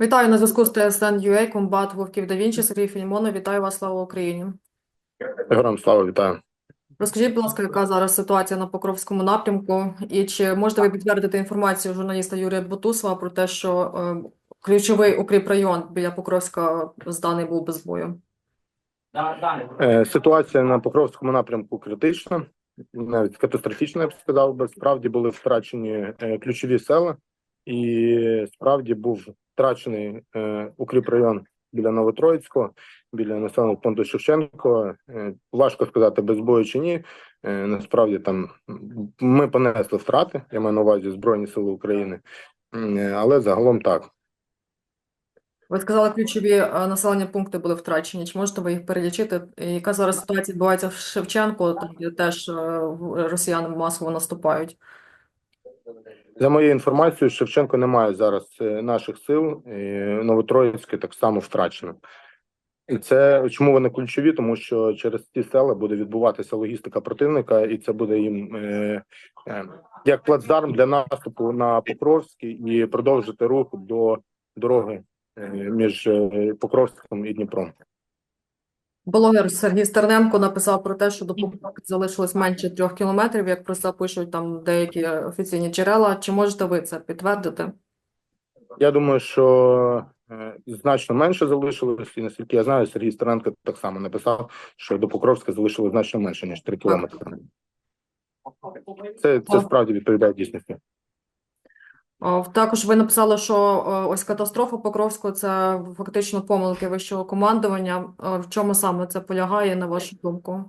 Вітаю на зв'язку з ТСН.UA, комбат Вовків да Вінчі, Сергій Фільмонов. Вітаю вас, слава Україні. Героям слава вітаю. Розкажіть, будь ласка, яка зараз ситуація на Покровському напрямку, і чи можете ви підтвердити інформацію журналіста Юрія Бутусова про те, що е, ключовий укріпрайон біля Покровська зданий був без бою? Е, Ситуація на Покровському напрямку критична, навіть катастрофічна, я б сказав би. Справді були втрачені е, ключові села, і справді був втрачений е, укріпрайон біля Новотроїцького, біля населеного пункту Шевченко. Е, Важко сказати, без бою чи ні. Е, Насправді там ми понесли втрати, я маю на увазі Збройні Сили України, е, але загалом так. Ви сказали, ключові е, населені пункти були втрачені. Чи можете ви їх перелічити? Яка зараз ситуація відбувається в Шевченко, там де теж е, росіяни масово наступають? За моєю інформацією, Шевченко не має зараз е, наших сил, і Новотроїцьке так само втрачено. І це чому вони ключові? Тому що через ці села буде відбуватися логістика противника, і це буде їм е, е, як плацдарм для наступу на Покровський і продовжити рух до дороги е, між е, Покровськом і Дніпром. Блогер Сергій Стерненко написав про те, що до Покровська залишилось менше трьох кілометрів, як про це пишуть там деякі офіційні джерела. Чи можете ви це підтвердити? Я думаю, що е, значно менше залишилось, і наскільки я знаю, Сергій Стерненко так само написав, що до Покровська залишилось значно менше ніж 3 кілометри. Це, це справді відповідає дійсності. А, Також ви написали, що е, ось катастрофа Покровського – це фактично помилки вищого командування. Е, В чому саме це полягає, на вашу думку?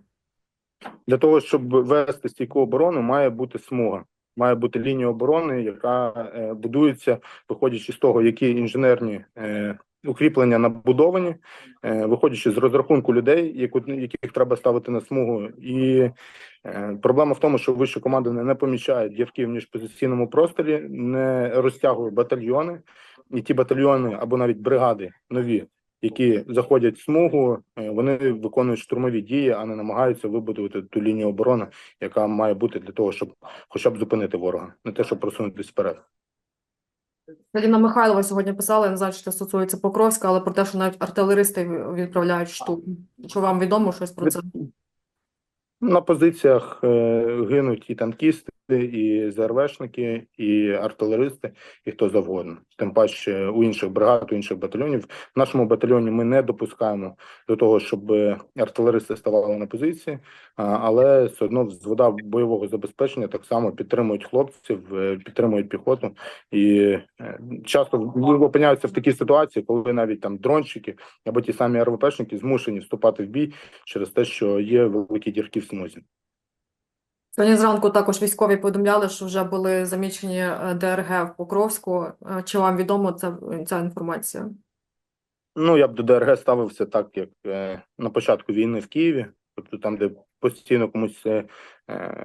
Для того, щоб вести стійку оборону, має бути смуга. Має бути лінія оборони, яка е, будується, виходячи з того, які інженерні е, укріплення набудовані, е, виходячи з розрахунку людей, яких треба ставити на смугу. І е, проблема в тому, що вище командування не помічає дірки в міжпозиційному просторі, не розтягує батальйони, і ті батальйони або навіть бригади нові, які заходять в смугу, е, вони виконують штурмові дії, а не намагаються вибудувати ту лінію оборони, яка має бути для того, щоб хоча б зупинити ворога, не те, щоб просунутися вперед. Галина Михайлова сьогодні писала, я не знаю, чи це стосується Покровська, але про те, що навіть артилеристи відправляють штуку. Що вам відомо щось про це? На позиціях е, гинуть і танкісти, і ЗРВшники, і артилеристи, і хто завгодно. Тим паче у інших бригад, у інших батальйонів. В нашому батальйоні ми не допускаємо до того, щоб артилеристи ставали на позиції, але все одно взвода бойового забезпечення так само підтримують хлопців, е, підтримують піхоту. І е, часто опиняються в такій ситуації, коли навіть там дронщики або ті самі РВПшники змушені вступати в бій через те, що є великі дірки в смузі. Сьогодні зранку також військові повідомляли, що вже були замічені е, ДРГ в Покровську. Е, Чи вам відомо ця, ця інформація? Ну, я б до ДРГ ставився так, як е, на початку війни в Києві, тобто там, де постійно комусь е,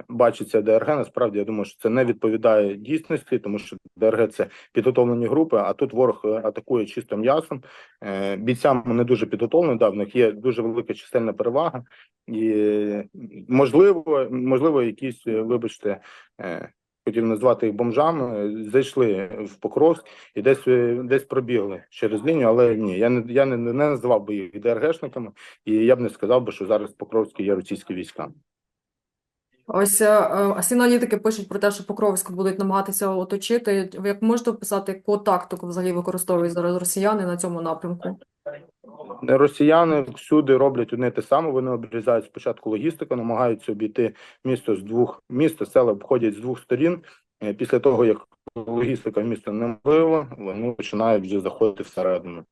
бачиться ДРГ, насправді я думаю, що це не відповідає дійсності, тому що ДРГ це підготовлені групи, а тут ворог е, атакує чисто м'ясом. Е, бійцям не дуже підготовлені, да, в них є дуже велика чисельна перевага, і можливо, можливо, якісь, вибачте, хотів назвати їх бомжами, зайшли в Покровськ і десь е, десь пробігли через лінію, але ні, я не я не, не називав би їх ДРГшниками, і я б не сказав би, що зараз в Покровській є російські війська. Ось е, е, аналітики пишуть про те, що Покровськ будуть намагатися оточити. Ви як можете описати, яку тактику взагалі використовують зараз росіяни на цьому напрямку? Росіяни всюди роблять одне те саме. Вони обрізають спочатку логістику, намагаються обійти місто з двох міста, села обходять з двох сторін. Е, Після того як логістика міста не вивела, вони починають вже заходити всередину.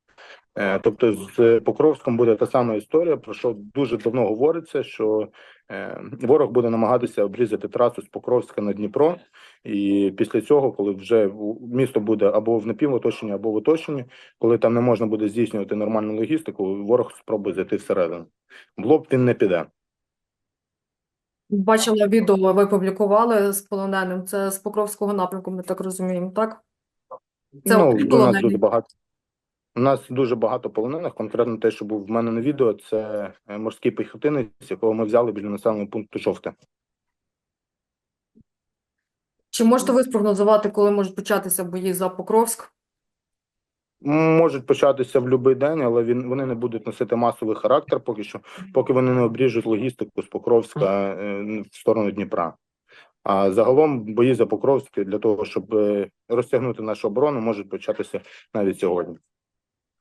Е, Тобто з Покровськом буде та сама історія, про що дуже давно говориться, що е, ворог буде намагатися обрізати трасу з Покровська на Дніпро, і після цього, коли вже місто буде або в напівоточенні, або в оточенні, коли там не можна буде здійснювати нормальну логістику, ворог спробує зайти всередину. В лоб він не піде. Бачила відео, ви публікували з полоненим. Це з Покровського напрямку, ми так розуміємо, так? Це ну, у нас дуже багато. У нас дуже багато полонених. Конкретно те, що був в мене на відео, це е, морський піхотинець, якого ми взяли біля населеного пункту Жовте. Чи можете ви спрогнозувати, коли можуть початися бої за Покровськ? Можуть початися в будь-який день, але він вони не будуть носити масовий характер поки що, поки вони не обріжуть логістику з Покровська е, в сторону Дніпра. А загалом бої за Покровське для того, щоб е, розтягнути нашу оборону, можуть початися навіть сьогодні.